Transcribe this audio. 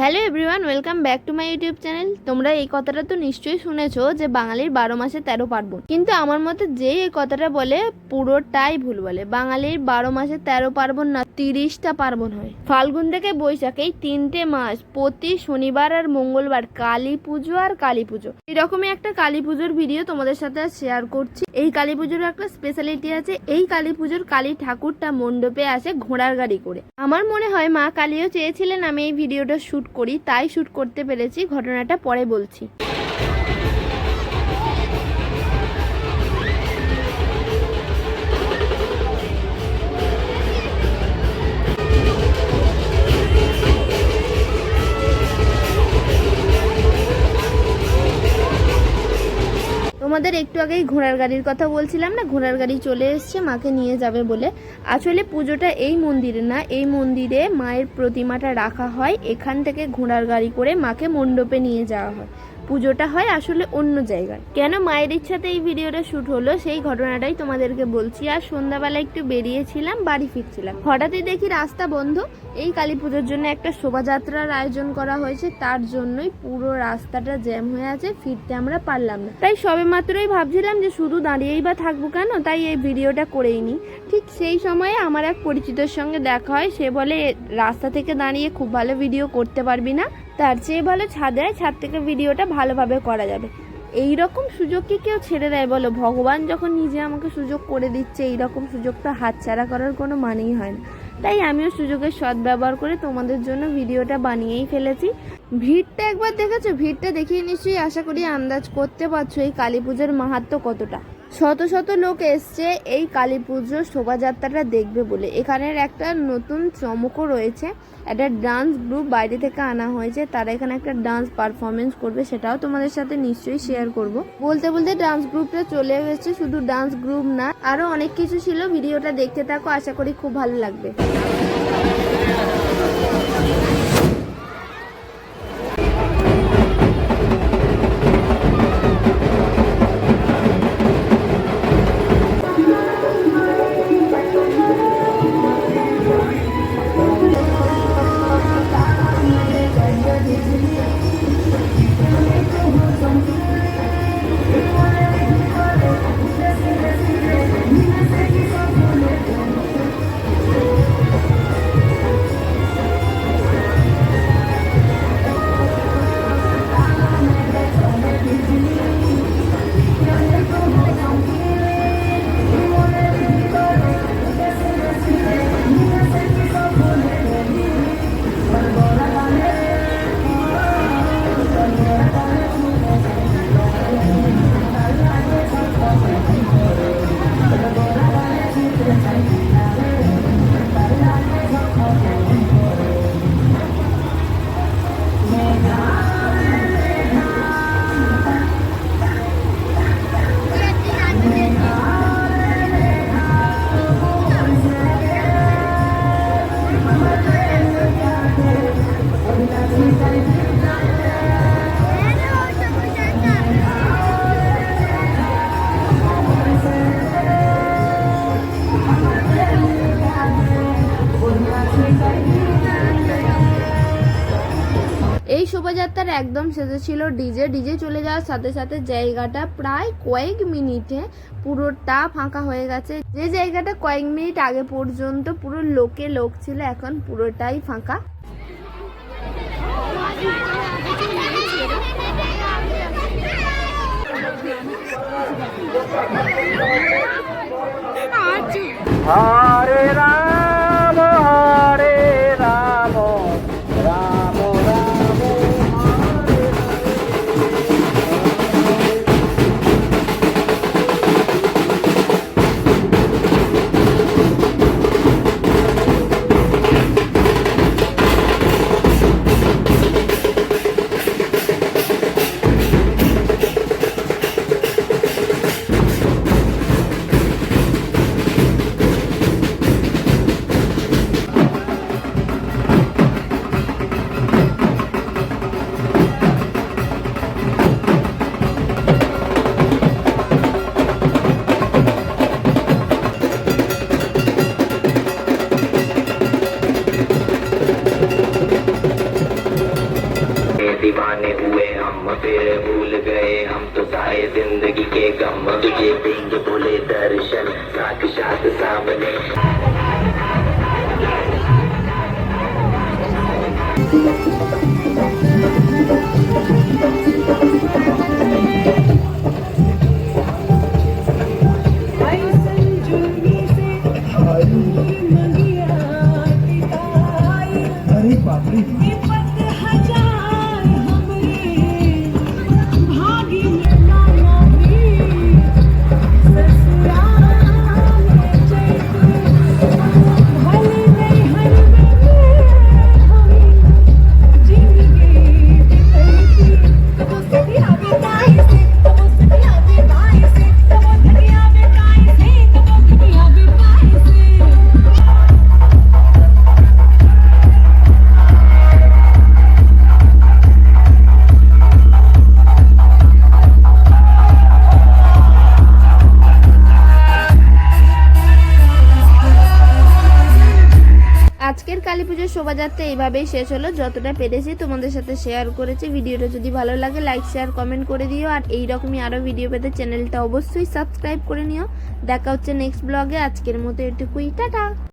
Hello everyone, welcome back to my YouTube channel. তোমরা এই কথাটা তো নিশ্চয়ই শুনেছো যে বাঙালির বারো মাসে তেরো পার্বণ। কিন্তু আমার মতে যে এই কথাটা বলে, পুরোটাই ভুল বলে। বাঙালির বারো মাসে তেরো পার্বণ না, তিরিশটা পার্বণ হয়। ফাল্গুন থেকে বৈশাখ, এই তিনটে মাস প্রতি শনিবার আর মঙ্গলবার, কালী পুজো আর কালী পুজো। এরকমই একটা কালী পুজোর ভিডিও তোমাদের সাথে শেয়ার করছি। এই কালী পুজোর একটা স্পেশালিটি আছে, এই কালী পুজোর কালী ঠাকুরটা মণ্ডপে আসে ঘোড়ার গাড়ি করে। আমার মনে হয় মা কালীও চেয়েছিলেন আমি এই ভিডিওটা শুট করি তাই শ্যুট করতে পেরেছি ঘটনাটা পরে বলছি। তোমাদের একটু আগেই ঘোড়ার গাড়ির কথা বলছিলাম না? ঘোড়ার গাড়ি চলে এসছে, মাকে নিয়ে যাবে বলে। আসলে পুজোটা এই মন্দিরে না, এই মন্দিরে মায়ের প্রতিমাটা রাখা হয়। এখান থেকে ঘোড়ার গাড়ি করে মাকে মণ্ডপে নিয়ে যাওয়া হয়। পুজোটা হয় আসলে অন্য জায়গায়। কেন মায়ের ইচ্ছাতে এই ভিডিওটা শুট হলো সেই ঘটনাটাই তোমাদেরকে বলছি। আর সন্ধ্যাবেলা একটু বেরিয়েছিলাম, বাড়ি ফিরছিলাম। হঠাৎই দেখি রাস্তা বন্ধ। এই কালী পুজোর জন্য একটা শোভাযাত্রার আয়োজন করা হয়েছে। তার জন্যই পুরো রাস্তাটা জ্যাম হয়ে আছে, ফিরতে আমরা পারলাম না। তাই সবে মাত্রই ভাবছিলাম যে শুধু দাঁড়িয়েই বা থাকব কেন? তাই এই ভিডিওটা করেই নি। ঠিক সেই সময়ে আমার এক পরিচিতর সঙ্গে দেখা হয়। সে বলে, রাস্তা থেকে দাঁড়িয়ে খুব ভালো ভিডিও করতে পারবি না। তার চেয়ে ভালো ছাদে ছাদ থেকে ভিডিওটা ভালোভাবে করা যাবে। এই রকম সুযোগকে কেউ ছেড়ে দেয় বলো? ভগবান যখন নিজে আমাকে সুযোগ করে দিচ্ছে এই রকম সুযোগ সুযোগটা হাতছাড়া করার কোনো মানেই হয় না। তাই আমিও সুযোগের সদ্ব্যবহার করে তোমাদের জন্য ভিডিওটা বানিয়েই ফেলেছি। ভিড়টা একবার দেখেছ? ভিড়টা দেখিয়ে নিশ্চয়ই আশা করি আন্দাজ করতে পারছ এই কালী পুজোর মাহাত্ম কতটা। শত শত লোক এসছে এই কালী পুজোর শোভাযাত্রাটা দেখবে বলে। এখানের একটা নতুন চমকও রয়েছে। একটা ডান্স গ্রুপ বাইরে থেকে আনা হয়েছে। তারা এখানে একটা ডান্স পারফরমেন্স করবে, সেটাও তোমাদের সাথে নিশ্চয়ই শেয়ার করব। বলতে বলতে ডান্স গ্রুপটা চলে গেছে শুধু ডান্স গ্রুপ না, আরও অনেক কিছু ছিল। ভিডিওটা দেখতে থাকো, আশা করি খুব ভালো লাগবে। এই শোভাযাত্রার একদম শেষে ছিল ডিজে। ডিজে চলে যাওয়ার সাথে সাথে জায়গাটা প্রায় কয়েক মিনিটে পুরোটা ফাঁকা হয়ে গেছে। যে জায়গাটা কয়েক মিনিট আগে পর্যন্ত পুরো লোকে লোক ছিল এখন পুরোটাই ফাঁকা। হরে हुए हम फिर भूल गए हम तो सारे ज़िंदगी के गम। तुझे देंगे बोले दर्शन साक्षात सामने। अरे পুজোর শোভাযাত্রা এইভাবেই শেষ হলো, যতটা পেরেছি তোমাদের সাথে শেয়ার করেছি। ভিডিওটা যদি ভালো লাগে লাইক শেয়ার কমেন্ট করে দিও। আর এই রকমই আরও ভিডিও পেতে চ্যানেলটা অবশ্যই সাবস্ক্রাইব করে নিও। দেখা হচ্ছে নেক্সট ব্লগে আজকের মতো এটুকুই। টাটা!